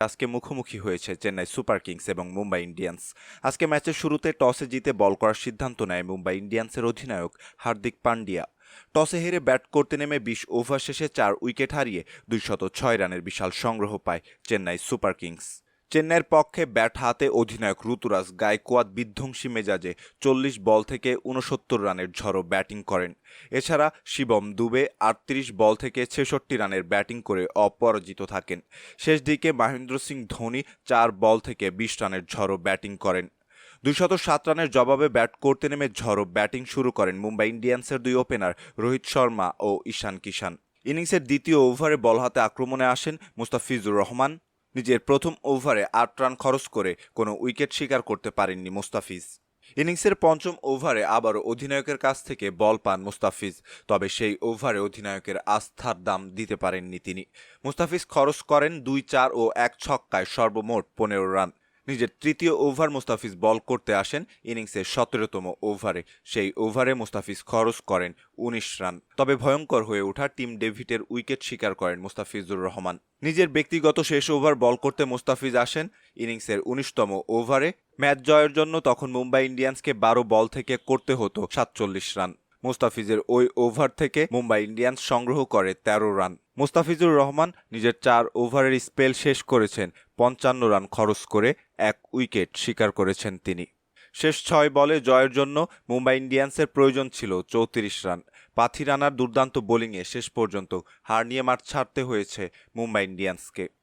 আজকে মুখোমুখি হয়েছে চেন্নাই সুপার কিংস এবং মুম্বাই ইন্ডিয়ান্স। আজকে ম্যাচের শুরুতে টসে জিতে বল করার সিদ্ধান্ত নেয় মুম্বাই ইন্ডিয়ান্সের অধিনায়ক হার্দিক পান্ডিয়া। টসে হেরে ব্যাট করতে নেমে বিশ ওভার শেষে চার উইকেট হারিয়ে দুইশত ছয় রানের বিশাল সংগ্রহ পায় চেন্নাই সুপার কিংস। চেন্নাইয়ের পক্ষে ব্যাট হাতে অধিনায়ক ঋতুরাজ গায়কোয়াদ বিধ্বংসী মেজাজে চল্লিশ বল থেকে উনসত্তর রানের ঝড়ো ব্যাটিং করেন। এছাড়া শিবম দুবে আটত্রিশ বল থেকে ছেষট্টি রানের ব্যাটিং করে অপরাজিত থাকেন। শেষ দিকে মহেন্দ্র সিং ধোনি চার বল থেকে বিশ রানের ঝড়ো ব্যাটিং করেন। দুইশত সাত রানের জবাবে ব্যাট করতে নেমে ঝড়ো ব্যাটিং শুরু করেন মুম্বাই ইন্ডিয়ান্সের দুই ওপেনার রোহিত শর্মা ও ঈশান কিষান। ইনিংসের দ্বিতীয় ওভারে বল হাতে আক্রমণে আসেন মুস্তাফিজুর রহমান। নিজের প্রথম ওভারে আট রান খরচ করে কোনো উইকেট শিকার করতে পারেননি মোস্তাফিজ। ইনিংসের পঞ্চম ওভারে আবারও অধিনায়কের কাছ থেকে বল পান মুস্তাফিজ, তবে সেই ওভারে অধিনায়কের আস্থার দাম দিতে পারেননি তিনি। মুস্তাফিজ খরচ করেন দুই চার ও এক ছক্কায় সর্বমোট পনেরো রান। নিজের তৃতীয় ওভার মুস্তাফিজ বল করতে আসেন ইনিংসের সতেরোতম ওভারে। সেই ওভারে মুস্তাফিজ খরচ করেন উনিশ রান। তবে ভয়ঙ্কর হয়ে ওঠা টিম ডেভিডের উইকেট শিকার করেন মুস্তাফিজুর রহমান। নিজের ব্যক্তিগত শেষ ওভার বল করতে মুস্তাফিজ আসেন ইনিংসের উনিশতম ওভারে। ম্যাচ জয়ের জন্য তখন মুম্বাই ইন্ডিয়ান্সকে বারো বল থেকে করতে হতো সাতচল্লিশ রান। মুস্তাফিজের ওই ওভার থেকে মুম্বাই ইন্ডিয়ান্স সংগ্রহ করে তেরো রান। মুস্তাফিজুর রহমান নিজের চার ওভারের স্পেল শেষ করেছেন। পঞ্চান্ন রান খরচ করে এক উইকেট স্বীকার করেছেন তিনি। শেষ ছয় বলে জয়ের জন্য মুম্বাই ইন্ডিয়ান্সের প্রয়োজন ছিল চৌত্রিশ রান। পাথি রানার দুর্দান্ত বোলিংয়ে শেষ পর্যন্ত হার নিয়ে মাঠ ছাড়তে হয়েছে মুম্বাই ইন্ডিয়ান্সকে।